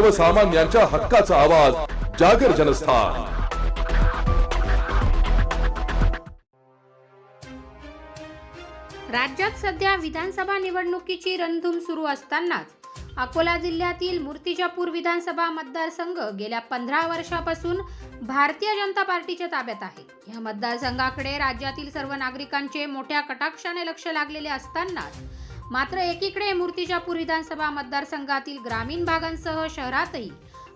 सर्वसामान्यांच्या हक्काचा आवाज जागर जनस्थान. राज्यात सध्या विधानसभा निवडणुकीची रणधूम सुरू असतानाच अकोला जिल्ह्यातील मूर्तिजापूर विधानसभा मतदारसंघ गेल्या पंधरा वर्षापासून भारतीय जनता पार्टीच्या ताब्यात आहे. या मतदारसंघाकडे राज्यातील सर्व नागरिकांचे मोठ्या कटाक्षाने लक्ष लागलेले असतानाच मात्र एकीकडे मूर्तिजापूर विधानसभा मतदारसंघातील ग्रामीण भागांसह शहरातही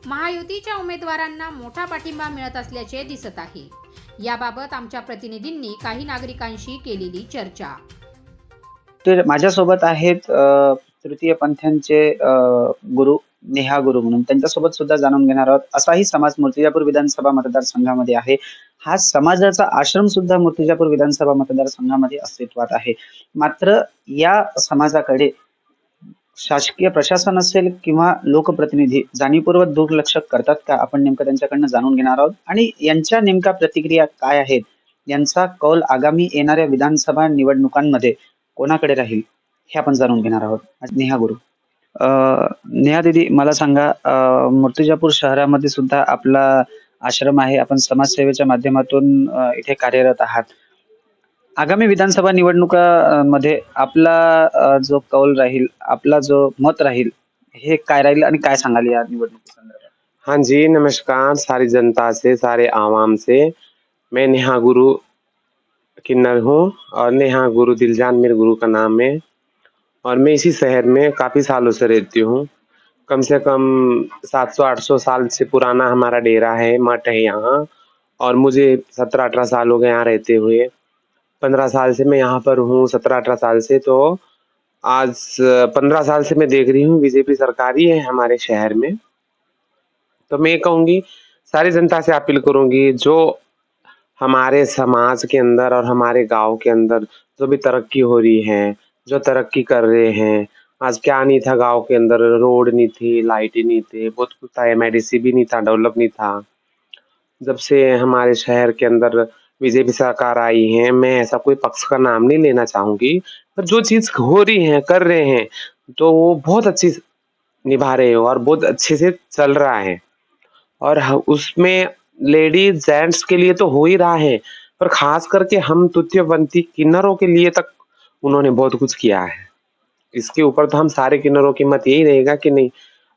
महायुतीच्या उमेदवारांना मोठा पाठिंबा मिळत असल्याचे दिसत आहे. याबाबत आमच्या प्रतिनिधींनी काही नागरिकांशी केलेली चर्चा. तर माझ्यासोबत आहेत तृतीय पंथ्यांचे गुरु नेहा गुरु म्हणून. त्यांच्यासोबत सुद्धा जाणून घेणार आहोत. असाही समाज मूर्तिजापूर विधानसभा मतदारसंघामध्ये आहे. हा समाजाचा आश्रम सुद्धा मूर्तिजापूर विधानसभा मतदारसंघामध्ये अस्तित्वात आहे. मात्र या समाजाकडे शासकीय प्रशासन असेल किंवा लोकप्रतिनिधी जाणीवपूर्वक दुर्लक्ष करतात का? आपण नेमकं त्यांच्याकडनं जाणून घेणार आहोत. आणि यांच्या नेमका प्रतिक्रिया काय आहेत? यांचा कौल आगामी येणाऱ्या विधानसभा निवडणुकांमध्ये कोणाकडे राहील? हे आपण जाणून घेणार आहोत. नेहा गुरु. नेहा दिदी मला सांगा मूर्तिजापूर शहरामध्ये सुद्धा आपला आश्रम आहे. आपण समाजसेवेच्या माध्यमातून इथे कार्यरत आहात. आगामी विधानसभा निवडणुकामध्ये आपला जो कौल राहील आपला जो मत राहील हे काय राहील आणि काय सांगाल या निवडणुकी संदर्भात? हाँ जी नमस्कार सारी जनता से सारे आवाम से। मैं नेहा गुरु किन्नर हूँ और नेहा गुरु दिलजान मेरे गुरु का नाम है। और मैं इसी शहर में काफ़ी सालों से रहती हूँ। कम से कम 700-800 साल से पुराना हमारा डेरा है, मठ है यहाँ। और मुझे 17-18 साल हो गए यहाँ रहते हुए। 15 साल से मैं यहाँ पर हूँ 17-18 साल से। तो आज 15 साल से मैं देख रही हूँ, बीजेपी सरकार ही है हमारे शहर में। तो मैं कहूँगी, सारी जनता से अपील करूँगी, जो हमारे समाज के अंदर और हमारे गाँव के अंदर जो भी तरक्की हो रही है जो तरक्की कर रहे हैं। आज क्या नहीं था गाँव के अंदर, रोड नहीं थी, लाइटें नहीं थे, बहुत कुछ था एम भी नहीं था, डेवलप नहीं था। जब से हमारे शहर के अंदर बीजेपी सरकार आई है, मैं ऐसा कोई पक्ष का नाम नहीं लेना चाहूँगी, पर जो चीज़ हो रही है, कर रहे हैं तो वो बहुत अच्छी निभा रहे हो और बहुत अच्छे से चल रहा है। और उसमें लेडीज़ जेंट्स के लिए तो हो ही रहा है, पर खास करके हम तुत्यवंती किन्नरों के लिए तक उन्होंने बहुत कुछ किया है। इसके ऊपर तो हम सारे किन्नरों की मत यही रहेगा कि नहीं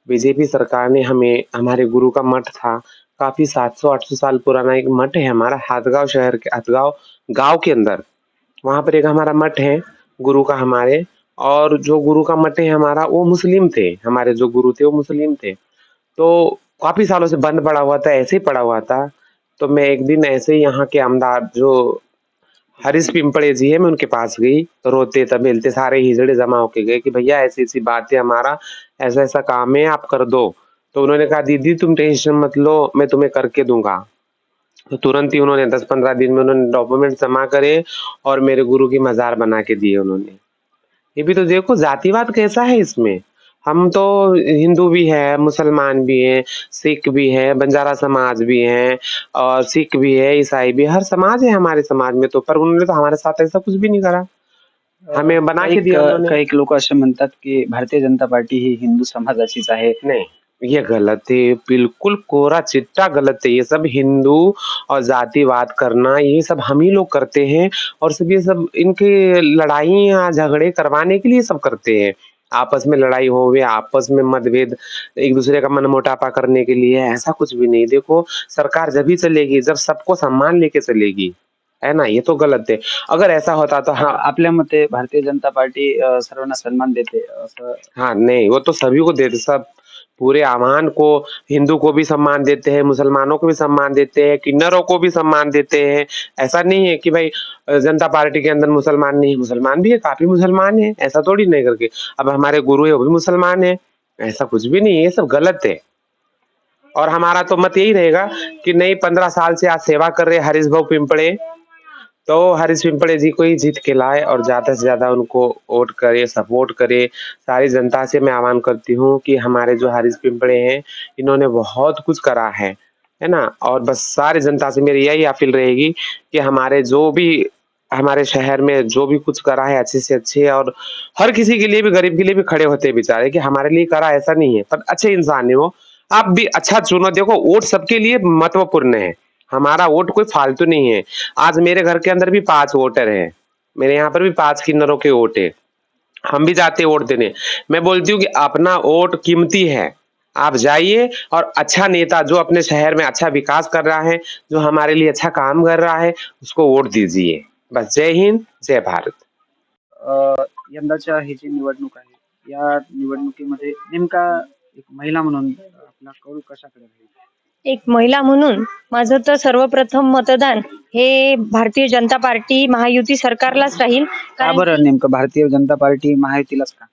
बीजेपी सरकार ने हमें, हमारे गुरु का मठ था, काफ़ी 700-800 साल पुराना एक मठ है हमारा, हाथगांव शहर के, हाथगांव गाँव के अंदर। वहाँ पर एक हमारा मठ है, गुरु का हमारे, और जो गुरु का मठ है हमारा, वो मुस्लिम थे, हमारे जो गुरु थे वो मुस्लिम थे। तो काफ़ी सालों से बंद पड़ा हुआ था, ऐसे ही पड़ा हुआ था। तो मैं एक दिन ऐसे ही यहाँ के आमदार, जो हरीश पिंपड़े जी है, मैं उनके पास गई तो रोते तबेलते सारे हिजड़े जमा होके गए कि भैया ऐसी ऐसी बात है हमारा ऐसा ऐसा काम है, आप कर दो। तो उन्होंने कहा, दीदी, तुम टेंशन मत लो, मैं तुम्हें करके दूँगा। तो तुरंत ही उन्होंने दस पंद्रह दिन में उन्होंने डॉक्यूमेंट जमा करे और मेरे गुरु की मजार बना के दिए उन्होंने। ये भी तो देखो, जातिवाद कैसा है इसमें? हम तो हिंदू भी है मुसलमान भी है सिख भी है बंजारा समाज भी है और सिख भी है ईसाई भी है, हर समाज है हमारे समाज में तो पर उन्होंने तो हमारे साथ ऐसा कुछ भी नहीं करा। हमें बना के दिया उन्होंने। काही लोक असे म्हणतात की भारतीय जनता पार्टी ही हिंदू समाज समाजाचीच आहे नहीं ये गलत है बिल्कुल कोरा चिट्टा गलत है। ये सब हिंदू और जातिवाद करना ये सब हम ही लोग करते हैं और सब ये सब इनके लड़ाइयाँ झगड़े करवाने के लिए सब करते हैं। आपस में लड़ाई हो गई आपस में मतभेद एक दूसरे का मन मोटापा करने के लिए ऐसा कुछ भी नहीं। देखो सरकार जब ही चलेगी जब सबको सम्मान लेके चलेगी है ना? ये तो गलत है। अगर ऐसा होता तो हाँ। अपने मते भारतीय जनता पार्टी सर्वना सर्वांना सन्मान देते असं हाँ नहीं वो तो सभी को देते सब पूरे आवान को, हिंदू को भी सम्मान देते हैं, मुसलमानों को भी सम्मान देते हैं, किन्नरों को भी सम्मान देते हैं। ऐसा नहीं है कि भाई जनता पार्टी के अंदर मुसलमान नहीं है। मुसलमान भी है, काफ़ी मुसलमान है, ऐसा थोड़ी नहीं करके। अब हमारे गुरु है, वो भी मुसलमान है, ऐसा कुछ भी नहीं है, ये सब गलत है। और हमारा तो मत यही रहेगा कि नहीं, पंद्रह साल से आज सेवा कर रहे हरीश भाऊ पिंपड़े तो हरीश पिंपड़े जी को ही जीत के लाए और ज़्यादा से ज़्यादा उनको वोट करे, सपोर्ट करे। सारी जनता से मैं आह्वान करती हूँ कि हमारे जो हरीश पिंपड़े हैं, इन्होंने बहुत कुछ करा है है ना? और बस सारी जनता से मेरी यही अपील रहेगी कि हमारे जो भी, हमारे शहर में जो भी कुछ करा है, अच्छे से अच्छे और हर किसी के लिए भी, गरीब के लिए भी खड़े होते बेचारे कि हमारे लिए करा, ऐसा नहीं है। पर अच्छे इंसान है वो। आप भी अच्छा चुनो। देखो, वोट सबके लिए महत्वपूर्ण है। हमारा वोट कोई फालतू नहीं है। आज मेरे घर के अंदर भी पाँच वोटर है। मेरे यहाँ पर भी पाँच किन्नरों के वोट है। हम भी जाते वोट देने। मैं बोलती हूँ कि अपना वोट कीमती है। आप जाइए और अच्छा नेता जो अपने शहर में अच्छा विकास कर रहा है, जो हमारे लिए अच्छा काम कर रहा है, उसको वोट दीजिए। बस जय हिंद, जय भारत। यंदाच्या ही जी निवडणूक आहे, या निवडणुकीमध्ये नेमका एक महिला म्हणून आपला कौल कशाकडे राहील? एक महिला म्हणून माझं तर सर्वप्रथम मतदान हे भारतीय जनता पार्टी महायुती सरकारलाच राहील. का कारण बरं नेमकं भारतीय जनता पार्टी महायुतीलाच का?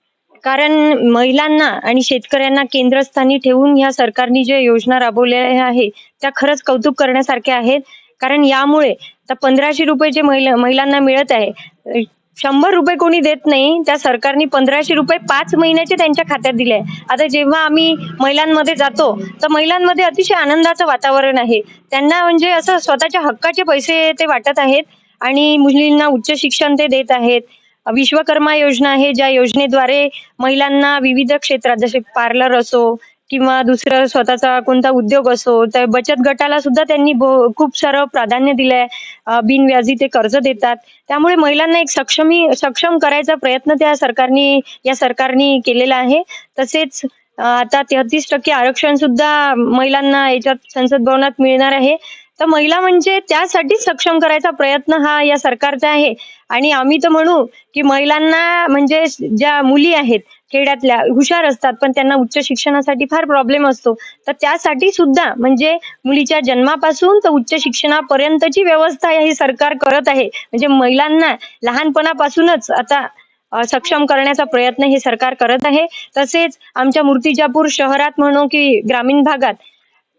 कारण महिलांना आणि शेतकऱ्यांना केंद्रस्थानी ठेवून ह्या सरकारने ज्या योजना राबवल्या आहे त्या खरंच कौतुक करण्यासारख्या आहेत. कारण यामुळे आता पंधराशे रुपये जे महिला महिलांना मिळत आहे शंभर रुपये कोणी देत नाही त्या सरकारने पंधराशे रुपये पाच महिन्याचे त्यांच्या खात्यात दिले आता जेव्हा आम्ही महिलांमध्ये जातो तर महिलांमध्ये अतिशय आनंदाचं वातावरण आहे. त्यांना म्हणजे असं स्वतःच्या हक्काचे पैसे ते वाटत आहेत आणि मुलींना उच्च शिक्षण ते देत आहेत. विश्वकर्मा योजना आहे ज्या योजनेद्वारे महिलांना विविध क्षेत्रात जसे पार्लर असो किंवा दुसरं स्वतःचा कोणता उद्योग असो तर बचत गटाला सुद्धा त्यांनी खूप सारं प्राधान्य दिलंय. बिनव्याजी ते कर्ज देतात. त्यामुळे महिलांना एक सक्षमी सक्षम करायचा प्रयत्न त्या सरकारने या सरकारने केलेला आहे. तसेच आता तेहतीस टक्के आरक्षण सुद्धा महिलांना याच्यात संसद भवनात मिळणार आहे. तर महिला म्हणजे त्यासाठीच सक्षम करायचा प्रयत्न हा या सरकारचा आहे. आणि आम्ही तर म्हणू की महिलांना म्हणजे ज्या मुली आहेत खेड्यातल्या हुशार असतात पण त्यांना उच्च शिक्षणासाठी फार प्रॉब्लेम असतो. तर त्यासाठी सुद्धा म्हणजे मुलीच्या जन्मापासून तर उच्च शिक्षणापर्यंतची व्यवस्था ही सरकार करत आहे. म्हणजे महिलांना लहानपणापासूनच आता सक्षम करण्याचा प्रयत्न हे सरकार करत आहे. तसेच आमच्या मूर्तिजापूर शहरात म्हणू की ग्रामीण भागात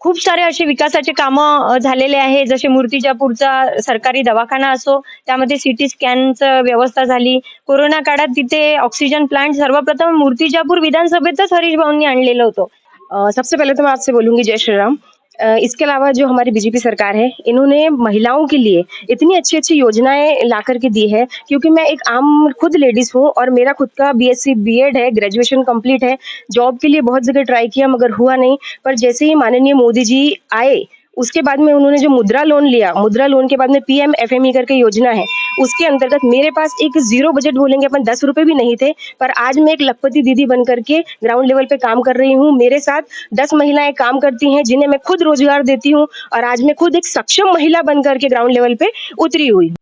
खूप सारे असे विकासाचे कामं झालेले आहे जसे मूर्तिजापूरचा सरकारी दवाखाना असो त्यामध्ये सिटी स्कॅनचं व्यवस्था झाली. कोरोना काळात तिथे ऑक्सिजन प्लांट सर्वप्रथम मूर्तिजापूर विधानसभेतच हरीश भाऊंनी आणलेलं होतं. सबसे पहले तो मैं आपसे बोलूंगी जय श्री राम इसके अलावा जो हमारी बीजेपी सरकार है, इन्होंने महिलाओं के लिए इतनी अच्छी अच्छी योजनाएँ ला करके दी है, क्योंकि मैं एक आम खुद लेडीज़ हूँ और मेरा खुद का बी बीएससी बीएड है ग्रेजुएशन कंप्लीट है जॉब के लिए बहुत जगह ट्राई किया मगर हुआ नहीं, पर जैसे ही माननीय मोदी जी आए उसके बाद में उन्होंने जो मुद्रा लोन लिया, मुद्रा लोन के बाद में पीएम एफएमई करके योजना है, उसके अंतर्गत मेरे पास एक ज़ीरो बजट बोलेंगे अपन दस रुपए भी नहीं थे, पर आज मैं एक लखपति दीदी बन करके ग्राउंड लेवल पे काम कर रही हूँ मेरे साथ दस महिलाएँ काम करती हैं, जिन्हें मैं खुद रोज़गार देती हूँ, और आज मैं खुद एक सक्षम महिला बन करके ग्राउंड लेवल पे उतरी हुई हूँ।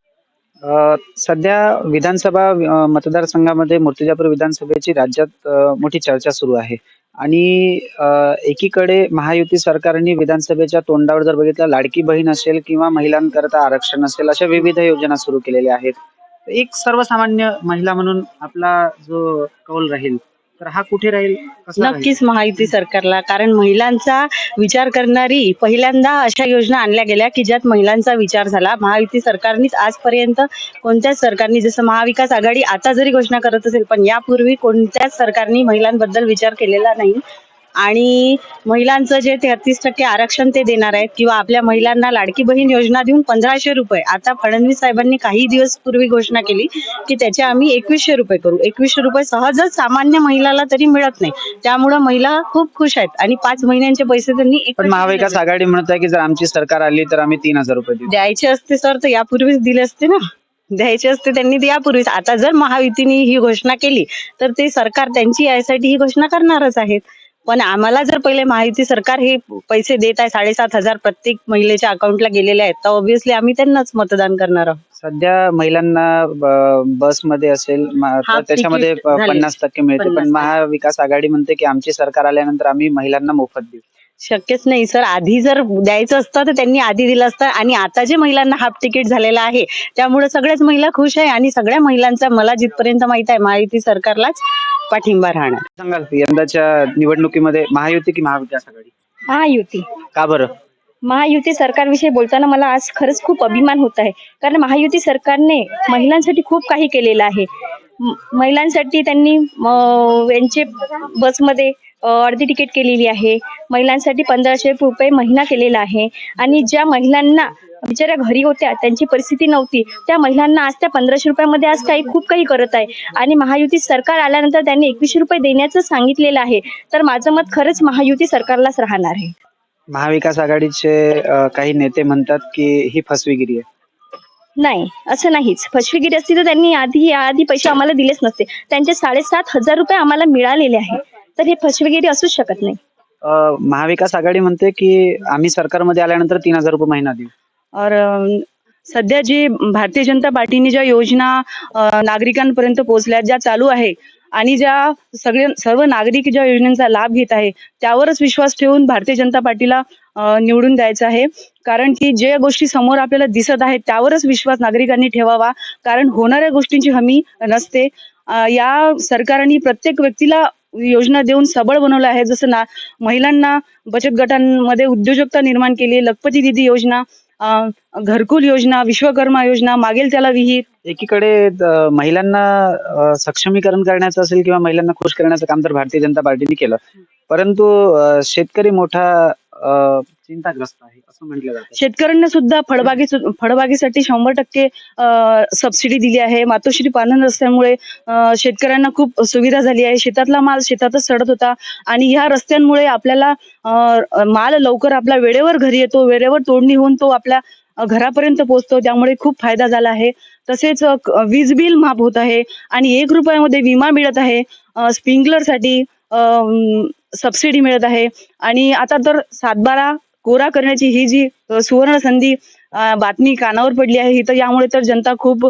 सध्या विधानसभा मतदारसंघामध्ये मूर्तिजापूर विधानसभेची राज्यात मोठी चर्चा सुरू आहे आणि एकीकडे महायुती सरकारने विधानसभेच्या तोंडावर जर बघितलं लाडकी बहीण असेल किंवा महिलांकरता आरक्षण असेल अशा विविध योजना सुरू केलेल्या आहेत. एक सर्वसामान्य महिला म्हणून आपला जो कौल राहील तर हा कुठे राहील? कसा राहील? नक्कीच महायुती सरकारला कारण महिलांचा विचार करणारी पहिल्यांदा अशा योजना आणल्या गेल्या की ज्यात महिलांचा विचार झाला. महायुती सरकारनेच आजपर्यंत कोणत्याच सरकारने जसं महाविकास आघाडी आता जरी घोषणा करत असेल पण यापूर्वी कोणत्याच सरकारने महिलांबद्दल विचार केलेला नाही. आणि महिलांचं जे तेहतीस टक्के आरक्षण ते देणार आहेत किंवा आपल्या महिलांना लाडकी बहीण योजना देऊन पंधराशे रुपये. आता फडणवीस साहेबांनी काही दिवस पूर्वी घोषणा केली की त्याचे आम्ही एकवीसशे रुपये करू. एकवीसशे रुपये सहजच सामान्य महिलाला तरी मिळत नाही. त्यामुळं महिला खूप खुश आहेत आणि पाच महिन्यांचे पैसे त्यांनी पण महाविकास. आघाडी म्हणत आहे की जर आमची सरकार आली तर आम्ही तीन हजार रुपये द्यायचे असते सर तर यापूर्वीच दिले असते ना. द्यायचे असते त्यांनी यापूर्वीच. आता जर महायुतीने ही घोषणा केली तर ते सरकार त्यांची यासाठी ही घोषणा करणारच आहेत. पण आम्हाला जर पहिले महायुती सरकार हे पैसे देत आहे साडेसात हजार प्रत्येक महिलेच्या अकाउंटला गेलेले आहेत तर ऑब्व्हियसली आम्ही त्यांनाच मतदान करणार आहोत. सध्या महिलांना ब- बसमध्ये असेल म- तर हाफ त्याच्यामध्ये तिकीट प- झाले. पन्नास टक्के मिळते. पण 50 महाविकास आघाडी म्हणते की आमची सरकार आल्यानंतर आम्ही महिलांना मोफत देऊ. शक्यच नाही सर. आधी जर द्यायचं असतं तर त्यांनी आधी दिलं असतं. आणि आता जे महिलांना हाफ तिकीट झालेलं आहे त्यामुळे सगळ्याच महिला खुश आहे. आणि सगळ्या महिलांचा मला जिथपर्यंत माहीत आहे महायुती सरकारलाच. पाठिंबा राहणार. सांगाल यंदाच्या निवडणुकीमध्ये महायुती की महाविकास आघाडी? महायुती. का बरं? महायुती सरकारविषयी बोलताना मला आज खरंच खूप अभिमान होत आहे. कारण महायुती सरकारने महिलांसाठी खूप काही केलेलं आहे. म- महिलांसाठी त्यांनी यांचे बसमध्ये अं, अर्धी तिकीट केलेली आहे. महिलांसाठी पंधराशे रुपये महिना केलेला आहे. आणि ज्या महिलांना बिचाऱ्या घरी होत्या त्यांची परिस्थिती नव्हती. त्या महिलांना आज त्या पंधराशे रुपयामध्ये आज काही खूप काही करत आहे. आणि महायुती सरकार आल्यानंतर त्यांनी एकवीसशे रुपये देण्याचं सांगितलेलं आहे. तर माझं मत खरंच महायुती सरकारलाच राहणार आहे. महाविकास आघाडीचे काही नेते म्हणतात की ही फसवेगिरी आहे. नाही असं नाहीच. फसवेगिरी असती तर त्यांनी आधी आधी पैसे आम्हाला दिलेच नसते. त्यांचे साडेसात हजार रुपये आम्हाला मिळालेले आहे. तर हे फसवेगिरी असूच शकत नाही. महाविकास आघाडी म्हणते की आम्ही सरकारमध्ये आल्यानंतर तीन हजार रुपये महिना देऊ. और सध्या जी भारतीय जनता पार्टीने ज्या योजना नागरिकांपर्यंत पोहोचल्या ज्या चालू आहे आणि ज्या सगळे सर्व नागरिक ज्या योजनांचा लाभ घेत आहे त्यावरच विश्वास ठेवून भारतीय जनता पार्टीला निवडून द्यायचं आहे. कारण की ज्या गोष्टी समोर आपल्याला दिसत आहेत त्यावरच विश्वास नागरिकांनी ठेवावा. कारण होणाऱ्या गोष्टींची हमी नसते. या सरकारने प्रत्येक व्यक्तीला योजना देऊन सबळ बनवलं आहे. जसं ना महिलांना बचत गटांमध्ये उद्योजकता निर्माण केली लखपती दिदी योजना घरकुल योजना विश्वकर्मा योजना मागेल त्याला विहीर. एकीकडे महिलांना सक्षमीकरण करण्याचं असेल किंवा महिलांना खुश करण्याचं काम तर भारतीय जनता पार्टीने केलं. परंतु अ, शेतकरी मोठा अ, चिंताग्रस्त आहे असं म्हटलं जातं. शेतकऱ्यांना सुद्धा फळबागी फळबागेसाठी शंभर टक्के सबसिडी दिली आहे. मातोश्री पालन रस्त्यामुळे अ, शेतकऱ्यांना खूप सुविधा झाली आहे. शेतातला माल शेतातच सडत होता आणि ह्या रस्त्यांमुळे आपल्याला अ, माल लवकर आपला वेळेवर घरी येतो वेळेवर तोडणी होऊन तो आपल्या अ, घरापर्यंत पोहोचतो. त्यामुळे खूप फायदा झाला आहे. तसेच अ, क- वीज बिल माफ होत आहे आणि एक रुपयामध्ये विमा मिळत आहे. स्प्रिंकलरसाठी सबसिडी मिळत आहे. आणि आता तर सातबारा कोरा करण्याची ही जी सुवर्ण संधी बातमी कानावर पडली आहे ही तर यामुळे तर जनता खूप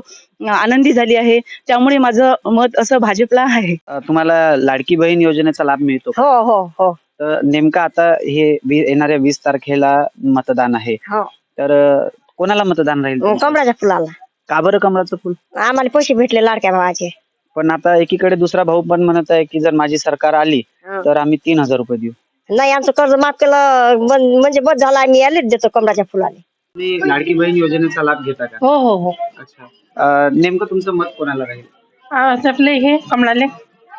आनंदी झाली आहे. त्यामुळे माझं मत असं भाजपला आहे. तुम्हाला लाडकी बहीण योजनेचा लाभ मिळतो? हो हो हो. तर नेमकं आता हे येणाऱ्या वीस तारखेला मतदान आहे. हो. तर कोणाला मतदान राहील तुमचं? कमळाच्या फुलाला. का बरं कमळाचं फुल? आम्हाला पैसे भेटले लाडक्या भावाचे. पण आता एकीकडे दुसरा भाऊ पण म्हणत आहे की जर माझी सरकार आली हा. तर आम्ही तीन हजार रुपये देऊ. नाही आमचं कर्ज माफ केलं बंद- म्हणजे बस झाला आम्ही आलेच देतो कमळाच्या फुलाने. तुम्ही लाडकी बहीण योजनेचा लाभ घेता का? हो हो हो. अच्छा. अ, नेमकं तुमचं मत कोणाला राहील? आपले हे कमळाले.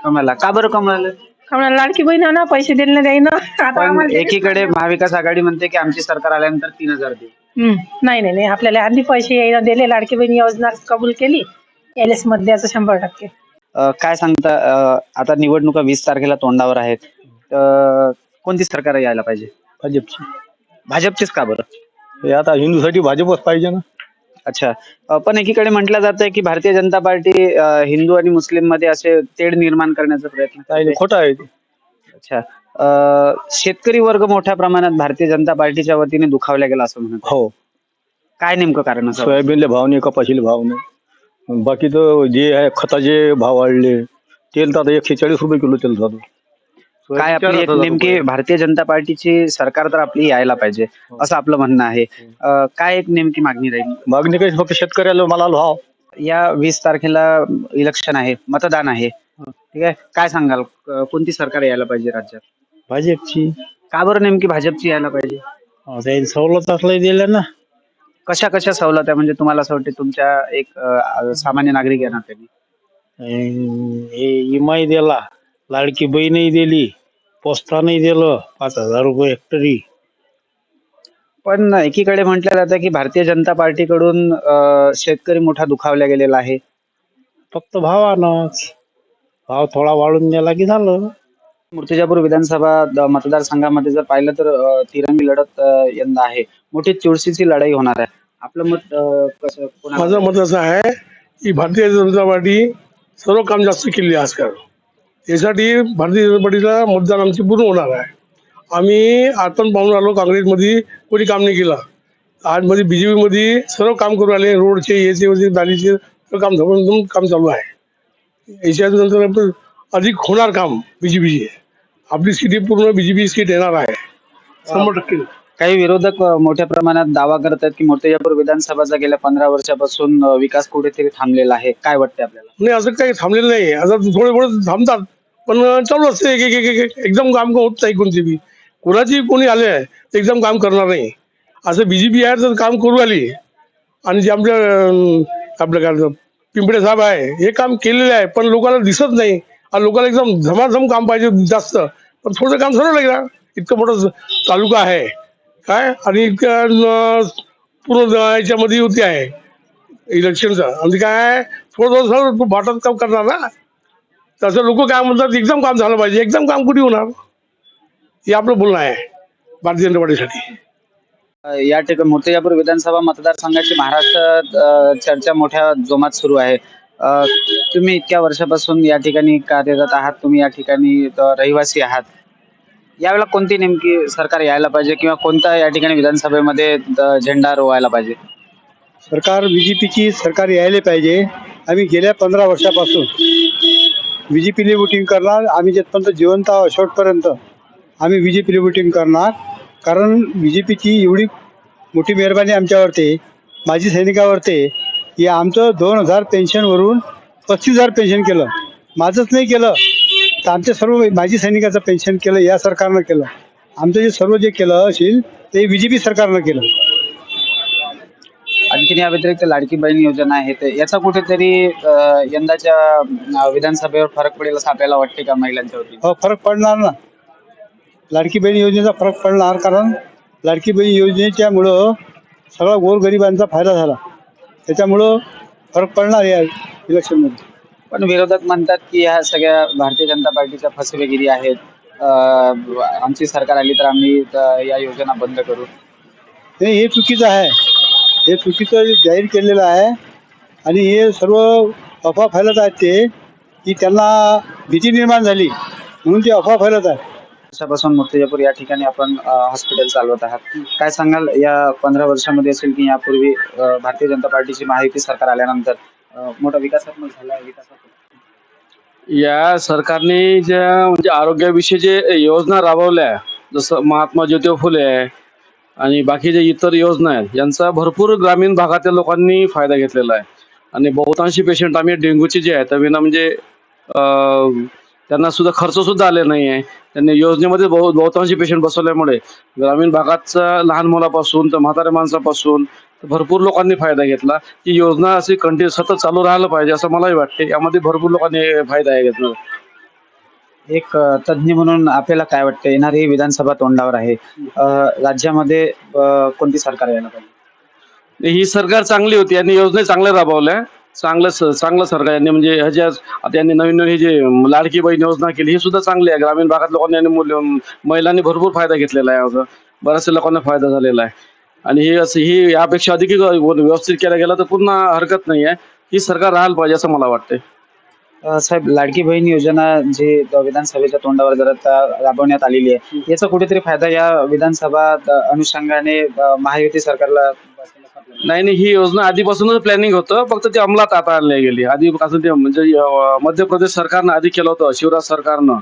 कमळाला. का बरं कमळाला? कमळाला लाडकी बहीण आहे ना पैसे दिले नाही ना. आता पण आम्हाला दिले. एकीकडे महाविकास आघाडी म्हणते की आमची सरकार आल्यानंतर तीन हजार देऊ. हम्म. नाही नाही नाही. आपल्याला आधी पैसे यायला दिले लाडकी बहीण योजना कबूल केली. एल एस मधल्याचं शंभर टक्के. काय सांगता आता निवडणुका वीस तारखेला तोंडावर आहेत. कोणती सरकार यायला पाहिजे? भाजपची. भाजपचीच का बरं? हे आता हिंदूसाठी भाजपच पाहिजे ना. अच्छा. पण एकीकडे म्हटलं जात आहे की भारतीय जनता पार्टी अ, हिंदू आणि मुस्लिममध्ये असे तेढ निर्माण करण्याचा प्रयत्न करते. नाही, खोटं आहे ते. अच्छा. अ, शेतकरी वर्ग मोठ्या प्रमाणात भारतीय जनता पार्टीच्या वतीने दुखावला गेला असं म्हणत आहे. हो. काय नेमकं कारण असावं? सोयाबीनले भाव नाही कपाशीले भाव नाही. बाकी तर जे आहे खताचे भाव वाढले तेल तर आता एकशे चाळीस रुपये किलो तेल जातो. काय आपली एक नेमकी भारतीय जनता पार्टीची सरकार तर आपली यायला पाहिजे असं आपलं म्हणणं आहे. अ, काय एक नेमकी मागणी राहील? मागणी काही फक्त शेतकऱ्याला मालाला भाव. या वीस तारखेला इलेक्शन आहे मतदान आहे. ठीक आहे? काय सांगाल? क- कोणती सरकार यायला पाहिजे राज्यात? भाजपची. का बरं नेमकी भाजपची यायला पाहिजे? सवलत असलं दिलं ना. कशा कशा सवलत आहे म्हणजे तुम्हाला असं वाटते तुमच्या एक अ, सामान्य नागरिक आहे ना त्यांनी? हे इमाई दिला लाडकी बहीणही दिली पोस्टानही दिलं पाच हजार रुपये हेक्टरी पण एकीकडे म्हटलं जातं की भारतीय जनता पार्टीकडून अ, शेतकरी मोठा दुखावला गेलेला आहे. फक्त भावानंच. भाव थोडा वाढून दिला की झालं. मूर्तिजापूर विधानसभा द- मतदारसंघामध्ये जर पाहिलं तर अ, तिरंगी लढत अ, यंदा आहे. मोठी चुरशीची लढाई होणार आहे. आपलं मत कसं कोणाला? माझं मत असं आहे की भारतीय जनता पार्टी सर्व काम जास्त केली आहे आजकाल. यासाठी भारतीय जनता पार्टीला मतदान आमचे पूर्ण होणार आहे. आम्ही आपण पाहून आलो काँग्रेसमध्ये कोणी काम नाही केलं. आज मध्ये बीजेपी मध्ये सर्व काम करून आले रोडचे याचे वगैरे नालीचे सर्व काम धरून काम चालू आहे. याच्यानंतर आपण अधिक होणार काम बीजेपीचे. आपली सीट पूर्ण बीजेपी सीट येणार आहे. शंभर टक्के. काही विरोधक मोठ्या प्रमाणात दावा करत आहेत की मूर्तिजापूर विधानसभाचा गेल्या पंधरा वर्षापासून विकास कुठेतरी थांबलेला आहे. काय वाटते आपल्याला? नाही असं काही थांबलेलं नाही. आता थोडे थोडे थांबतात. पण चालू असते. एक एक एक एकदम काम होत नाही कोणती बी. कोणाची कोणी आले एकदम काम करणार नाही. असं बीजेपी आहे तर काम करू आली आणि जे आपल्या आपल्या आपलं काय पिंपळे साहेब आहे हे काम केलेलं आहे पण लोकांना दिसत नाही. आणि लोकांना एकदम झमाझम काम पाहिजे जास्त. पण थोडं काम सरळ लागलं इतकं मोठं तालुका आहे. काय? आणि पूर्ण याच्यामध्ये होती आहे. इलेक्शनचा. आणि म्हणजे काय? थोडं थोडं भाटात काम करणार ना? तसं लोक काय म्हणतात एकदम काम झालं पाहिजे. एकदम काम कुठे होणार? हे आपलं बोलणं आहे भारतीय जनता पार्टीसाठी. या ठिकाणी मूर्तिजापूर विधानसभा मतदारसंघाची महाराष्ट्रात चर्चा मोठ्या जोमात सुरू आहे. तुम्ही इतक्या वर्षापासून या ठिकाणी कार्यरत आहात. तुम्ही या ठिकाणी रहिवासी आहात. यावेळेला कोणती नेमकी सरकार यायला पाहिजे किंवा कोणता या ठिकाणी विधानसभेमध्ये अ, झेंडा रोवायला पाहिजे? सरकार बीजेपीची सरकार यायला पाहिजे. आम्ही गेल्या पंधरा वर्षापासून बीजेपीला वोटिंग करणार. आम्ही जिथपर्यंत जिवंत आहोत शेवटपर्यंत आम्ही बीजेपीला वोटिंग करणार. कारण बीजेपीची एवढी मोठी मेहरबानी आमच्यावरती माजी सैनिकावरती की आमचं दोन हजार पेन्शनवरून पस्तीस हजार पेन्शन केलं. माझंच नाही केलं. तर आमच्या सर्व माजी सैनिकाचं पेन्शन केलं या सरकारनं केलं. आमचं जे सर्व जे केलं असेल ते बी जे पी सरकारनं केलं. आणखीन या व्यतिरिक्त लाडकी बहीण योजना आहे ते याचा कुठेतरी अ, यंदाच्या अ, विधानसभेवर फरक पडेल असं आपल्याला वाटते का महिलांच्या वतीने? हो फरक पडणार ना. लाडकी बहीण योजनेचा फरक पडणार कारण लाडकी बहीण योजनेच्यामुळं सगळा गोरगरिबांचा फायदा झाला. त्याच्यामुळं फरक पडणार या इलेक्शनमध्ये. पण विरोधक म्हणतात की ह्या सगळ्या भारतीय जनता पार्टीच्या फसवेगिरी आहेत. अ, आमची सरकार आली तर आम्ही अ, या योजना बंद करू. नाही हे चुकीचं आहे. हे चुकीचं जाहीर केलेलं आहे. आणि हे सर्व अफवा फैलत आहेत ते की त्यांना भीती निर्माण झाली. म्हणून ते अफवा फैलत आहे वर्षापासून मूर्तिजापूर या ठिकाणी आपण अ, हॉस्पिटल चालवत आहात. काय सांगाल या पंधरा वर्षामध्ये असेल की यापूर्वी अ, भारतीय जनता पार्टीची महायुती सरकार आल्यानंतर? मोठा विकासात्मक झाला आहे विकासात्मक. या सरकारने ज्या म्हणजे आरोग्याविषयी जे योजना राबवल्या जसं महात्मा ज्योतिबा फुले आहे आणि बाकी जे इतर योजना आहेत यांचा भरपूर ग्रामीण भागातील लोकांनी फायदा घेतलेला आहे. आणि बहुतांशी पेशंट आम्ही डेंग्यूचे जे आहेत विना म्हणजे त्यांना सुद्धा खर्च सुद्धा आले नाही आहे. त्यांनी योजनेमध्ये बहु बहुतांशी पेशंट बसवल्यामुळे ग्रामीण भागाचा लहान मुलापासून तर म्हाताऱ्या माणसापासून भरपूर लोकांनी फायदा घेतला. ही योजना अशी कंटिन्यू सतत चालू राहायला पाहिजे असं मलाही वाटते यामध्ये भरपूर लोकांनी फायदा आहे घेतला. एक तज्ज्ञ म्हणून आपल्याला काय वाटतं येणारी विधानसभा तोंडावर आहे. राज्यामध्ये कोणती सरकार यायला पाहिजे? ही सरकार चांगली होती यांनी योजना चांगल्या राबवल्या. चांगलं चांगलं सरकार यांनी म्हणजे ह्याच्या आता यांनी नवीन नवीन ही जे लाडकी बहीण योजना केली ही सुद्धा चांगली आहे. ग्रामीण भागात लोकांनी आणि महिलांनी भरपूर फायदा घेतलेला आहे. याचा बऱ्याचशा लोकांना फायदा झालेला आहे. आणि ही असं ही यापेक्षा अधिक व्यवस्थित केलं गेलं तर पुन्हा हरकत नाही आहे. ही सरकार राहायला पाहिजे असं मला वाटतंय. साहेब लाडकी बहीण योजना जी विधानसभेच्या तोंडावर जर राबवण्यात आलेली आहे याचा कुठेतरी फायदा या विधानसभा अनुषंगाने महायुती सरकारला नाही नाही ही योजना आधीपासूनच प्लॅनिंग होतं. फक्त ती अंमलात आता आणली गेली. आधीपासून ते म्हणजे मध्य प्रदेश सरकारनं आधी केलं होतं शिवराज सरकारनं.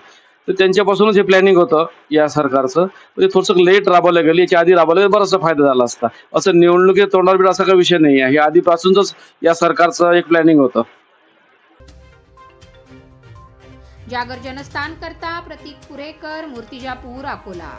तर त्यांच्यापासूनच हे प्लॅनिंग होतं या सरकारचं. म्हणजे थोडंसं लेट राबवलं गेलं याच्या आधी राबवलं तर बराचसा फायदा झाला असता. असं निवडणुकीत तोंडावर बीड असा काही विषय नाही आहे हे आधीपासूनच या सरकारचं एक प्लॅनिंग होतं. जागर जनस्थान करता प्रतीक पुरेकर मूर्तिजापूर अकोला.